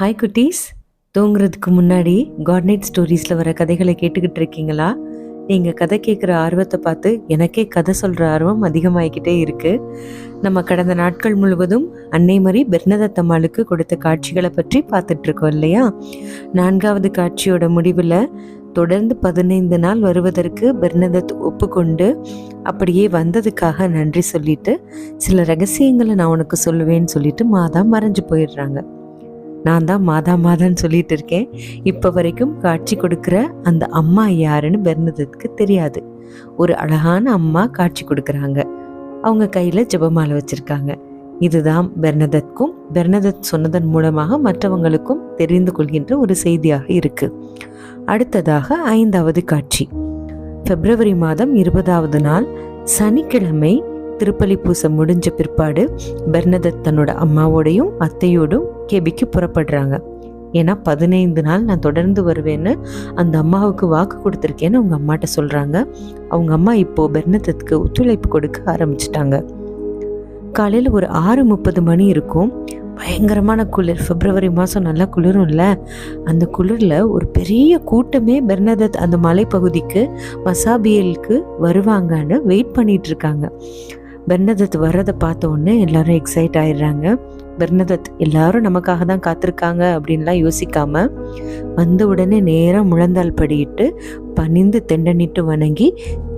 Hi குட்டீஸ். தூங்குறதுக்கு முன்னாடி காட் நைட் ஸ்டோரீஸில் வர கதைகளை கேட்டுக்கிட்டு இருக்கீங்களா? நீங்கள் கதை கேட்குற ஆர்வத்தை பார்த்து எனக்கே கதை சொல்கிற ஆர்வம் அதிகமாகிக்கிட்டே இருக்குது நம்ம கடந்த நாட்கள் முழுவதும் அன்னை மாதிரி பெர்னதத்தம்மாளுக்கு கொடுத்த காட்சிகளை பற்றி பார்த்துட்ருக்கோம் இல்லையா? நான்காவது காட்சியோட முடிவில் தொடர்ந்து பதினைந்து நாள் வருவதற்கு பெர்னதத் ஒப்புக்கொண்டு அப்படியே வந்ததுக்காக நன்றி சொல்லிட்டு சில ரகசியங்களை நான் உனக்கு சொல்லுவேன்னு சொல்லிட்டு மாதா மறைஞ்சு போயிடுறாங்க. நான் தான் மாதா மாதான்னு சொல்லிட்டு இருக்கேன். இப்போ வரைக்கும் காட்சி கொடுக்குற அந்த அம்மா யாருன்னு பெர்னதுக்கு தெரியாது. ஒரு அழகான அம்மா காட்சி கொடுக்குறாங்க. அவங்க கையில் ஜபமாலை வச்சுருக்காங்க. இதுதான் பெர்னதத்க்கும் பெர்னதத் சொன்னதன் மூலமாக மற்றவங்களுக்கும் தெரிந்து கொள்கின்ற ஒரு செய்தியாக இருக்குது அடுத்ததாக ஐந்தாவது காட்சி. பிப்ரவரி மாதம் இருபதாவது நாள் சனிக்கிழமை திருப்பலி பூசை முடிஞ்ச பிற்பாடு பெர்னதத் தன்னோட அம்மாவோடையும் அத்தையோடும் கேபிக்கு புறப்படுறாங்க. ஏன்னா பதினைந்து நாள் நான் தொடர்ந்து வருவேன்னு அந்த அம்மாவுக்கு வாக்கு கொடுத்துருக்கேன்னு அவங்க அம்மாட்ட சொல்கிறாங்க அவங்க அம்மா இப்போது பெர்னதத்துக்கு ஒத்துழைப்பு கொடுக்க ஆரம்பிச்சிட்டாங்க. காலையில் ஒரு ஆறு முப்பது மணி இருக்கும். பயங்கரமான குளிர். பிப்ரவரி மாதம் நல்லா குளிரும் இல்லை அந்த குளிரில் ஒரு பெரிய கூட்டமே பெர்னதத் அந்த மலைப்பகுதிக்கு மசாபியலுக்கு வருவாங்கன்னு வெயிட் பண்ணிகிட்ருக்காங்க இருக்காங்க. பெர்னதத் வர்றதை பார்த்த உடனே எல்லாரும் எக்ஸைட் ஆயிடுறாங்க. பெர்னதத் எல்லாரும் நமக்காக தான் காத்திருக்காங்க அப்படின்லாம் யோசிக்காம வந்த உடனே நேராக முழந்தால் படியிட்டு பணிந்து தெண்டனிட்டு வணங்கி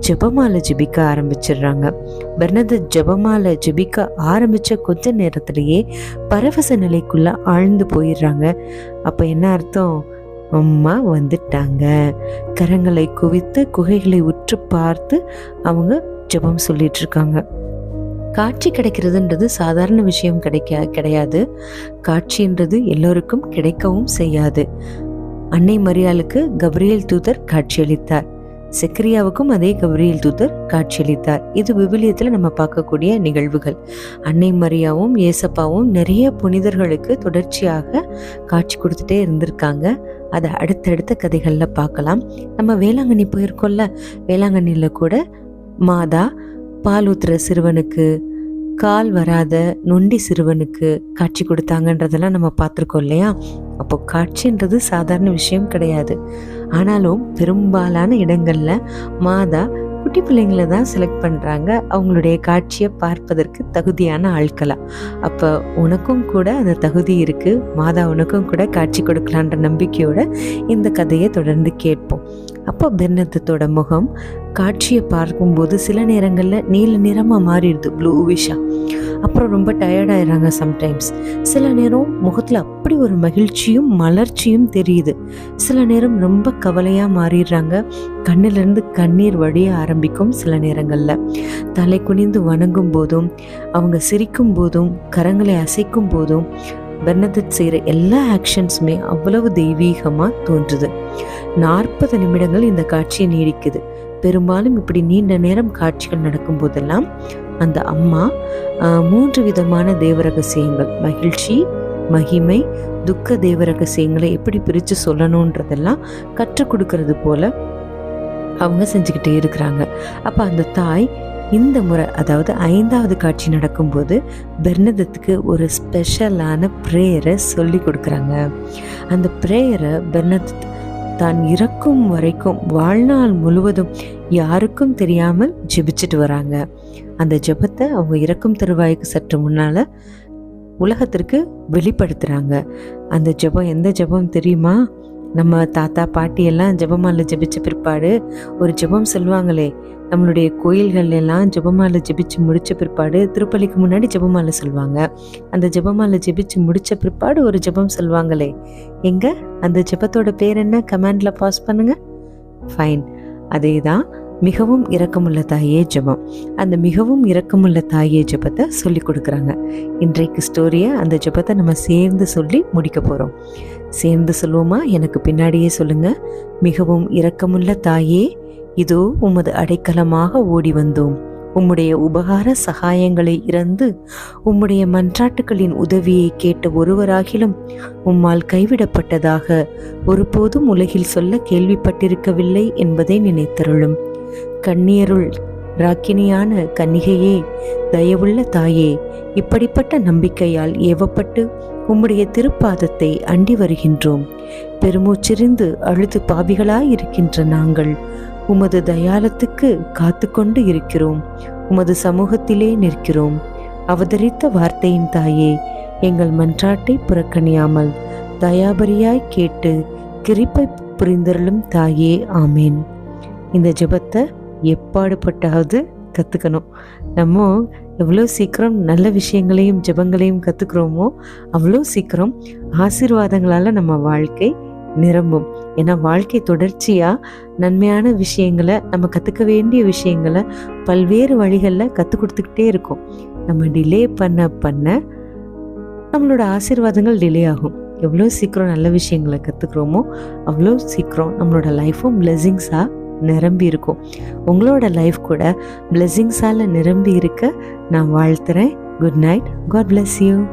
ஜெபமாலை ஜெபிக்க ஆரம்பிச்சிடுறாங்க. பெர்னதத் ஜெபமாலை ஜெபிக்க ஆரம்பித்த கொஞ்ச நேரத்திலேயே பரவச நிலைக்குள்ளே ஆழ்ந்து போயிடுறாங்க. அப்போ என்ன அர்த்தம்? அம்மா வந்துட்டாங்க. கரங்களை குவித்து குகைகளை உற்று பார்த்து அவங்க ஜெபம் சொல்லிட்டு இருக்காங்க. காட்சி கிடைக்கிறதுன்றது சாதாரண விஷயம் கிடைக்க கிடையாது. காட்சின்றது எல்லோருக்கும் கிடைக்கவும் செய்யாது. அன்னை மரியாளுக்கு கப்ரியேல் தூதர் காட்சியளித்தார். செக்ரியாவுக்கும் அதே கப்ரியேல் தூதர் காட்சியளித்தார். இது விவிலியத்தில் நம்ம பார்க்கக்கூடிய நிகழ்வுகள். அன்னை மரியாவும் ஏசப்பாவும் நிறைய புனிதர்களுக்கு தொடர்ச்சியாக காட்சி கொடுத்துட்டே இருந்திருக்காங்க. அதை அடுத்தடுத்த கதைகளில் பார்க்கலாம். நம்ம வேளாங்கண்ணி போயிருக்கோம்ல. வேளாங்கண்ணியில் கூட மாதா பால் ஊத்துற சிறுவனுக்கு கால் வராத நொண்டி சிறுவனுக்கு காட்சி கொடுத்தாங்கன்றதெல்லாம் நம்ம பார்த்துருக்கோம் இல்லையா? அப்போ காட்சின்றது சாதாரண விஷயம் கிடையாது. ஆனாலும் பெரும்பாலான இடங்களில் மாதா குட்டி பிள்ளைங்கள தான் செலக்ட் பண்ணுறாங்க அவங்களுடைய காட்சியை பார்ப்பதற்கு தகுதியான ஆட்களாக அப்போ உனக்கும் கூட அந்த தகுதி இருக்குது மாதா உனக்கும் கூட காட்சி கொடுக்கலான்ற நம்பிக்கையோட இந்த கதையை தொடர்ந்து கேட்போம். அப்போ பெர்னத்தோட முகம் காட்சியை பார்க்கும்போது சில நேரங்களில் நீல நிறமாக மாறிடுது ப்ளூவிஷாக அப்புறம் ரொம்ப டயர்டாயிடுறாங்க சம்டைம்ஸ் சில நேரம் முகத்தில் அப்படி ஒரு மகிழ்ச்சியும் மலர்ச்சியும் தெரியுது. சில நேரம் ரொம்ப கவலையாக மாறிடுறாங்க. கண்ணிலிருந்து கண்ணீர் வழிய ஆரம்பிக்கும் சில நேரங்களில். தலை குனிந்து வணங்கும் போதும் அவங்க சிரிக்கும் போதும் கரங்களை அசைக்கும் போதும் பெர்னதத் செய்கிற எல்லா ஆக்ஷன்ஸுமே அவ்வளவு தெய்வீகமாக தோன்றுது. நாற்பது நிமிடங்கள் இந்த காட்சியை நீடிக்குது. பெரும்பாலும் இப்படி நீண்ட நேரம் காட்சிகள் நடக்கும் போதெல்லாம் அந்த அம்மா மூன்று விதமான தேவரகசியங்கள். மகிழ்ச்சி மகிமை துக்க தேவரகசியங்களை எப்படி பிரித்து சொல்லணுன்றதெல்லாம் கற்றுக் கொடுக்கறது போல அவங்க செஞ்சுக்கிட்டே இருக்கிறாங்க. அப்போ அந்த தாய் இந்த முறை அதாவது ஐந்தாவது காட்சி நடக்கும்போது பெர்னதத்துக்கு ஒரு ஸ்பெஷலான ப்ரேயரை சொல்லி கொடுக்குறாங்க. அந்த ப்ரேயரை பெர்னதத் தான் இறக்கும் வரைக்கும் வாழ்நாள் முழுவதும் யாருக்கும் தெரியாமல் ஜெபிச்சுட்டு வராங்க. அந்த ஜெபத்தை அவங்க இறக்கும் தருவாய்க்கு சற்று முன்னால் உலகத்திற்கு வெளிப்படுத்துகிறாங்க அந்த ஜெபம் எந்த ஜெபம் தெரியுமா? நம்ம தாத்தா பாட்டி எல்லாம் ஜெபமால ஜெபிச்ச பிற்பாடு ஒரு ஜெபம் சொல்லுவாங்களே நம்மளுடைய கோயில்கள் எல்லாம் ஜெபமாலை ஜெபிச்சு முடிச்ச பிற்பாடு திருப்பலிக்கு முன்னாடி ஜெபமாலை சொல்லுவாங்க. அந்த ஜெபமாலை ஜெபிச்சு முடிச்ச பிற்பாடு ஒரு ஜெபம் சொல்லுவாங்களே எங்க? அந்த ஜெபத்தோட பேர் என்ன? கமெண்ட்ல பாஸ் பண்ணுங்க. ஃபைன். அதே தான் மிகவும் இரக்கமுள்ள தாயே ஜெபம். அந்த மிகவும் இரக்கமுள்ள தாயே ஜெபத்தை சொல்லி கொடுக்குறாங்க. இன்றைக்கு ஸ்டோரியை அந்த ஜெபத்தை நம்ம சேர்ந்து சொல்லி முடிக்க போகிறோம் சேர்ந்து சொல்லுவோமா? எனக்கு பின்னாடியே சொல்லுங்கள் மிகவும் இரக்கமுள்ள தாயே இதோ உமது அடைக்கலமாக ஓடி வந்தோம். உம்முடைய உபகார சகாயங்களை இறந்து உம்முடைய மன்றாட்டுகளின் உதவியை கேட்ட ஒருவராகிலும் உம்மால் கைவிடப்பட்டதாக ஒருபோதும் உலகில் சொல்ல கேள்விப்பட்டிருக்கவில்லை என்பதை நினைத்தருளும். கண்ணீருள் ராக்கினியான கன்னிகையே தயவுள்ள தாயே இப்படிப்பட்ட நம்பிக்கையால் ஏவப்பட்டு உம்முடைய திருப்பாதத்தை அண்டி வருகின்றோம். பெருமூச்சிருந்து அழுது பாவிகளாயிருக்கின்ற நாங்கள் உமது தயாலத்துக்கு காத்து கொண்டு இருக்கிறோம். உமது சமூகத்திலே நிற்கிறோம். அவதரித்த வார்த்தையின் தாயே எங்கள் மன்றாட்டை புறக்கணியாமல் தயாபரியாய் கேட்டு கிரிப்பை புரிந்தருளும் தாயே ஆமேன். இந்த ஜெபத்தை எப்பாடுபட்டாவது கற்றுக்கணும் நம்ம எவ்வளோ சீக்கிரம் நல்ல விஷயங்களையும் ஜெபங்களையும் கற்றுக்குறோமோ அவ்வளோ சீக்கிரம் ஆசீர்வாதங்களால் நம்ம வாழ்க்கை நிரம்பும். ஏன்னா வாழ்க்கை தொடர்ச்சியாக நன்மையான விஷயங்களை நம்ம கற்றுக்க வேண்டிய விஷயங்களை பல்வேறு வழிகளில் கற்றுக் கொடுத்துக்கிட்டே இருக்கோம். நம்ம டிலே பண்ண பண்ண நம்மளோட ஆசீர்வாதங்கள் டிலே ஆகும். எவ்வளோ சீக்கிரம் நல்ல விஷயங்களை கற்றுக்குறோமோ அவ்வளோ சீக்கிரம் நம்மளோட லைஃப்பும் பிளெஸிங்ஸாக நிரம்பி இருக்கும். உங்களோட லைஃப் கூட பிளெஸ்ஸிங்ஸால் நிரம்பி இருக்க நான் வாழ்த்துறேன். Good night God bless you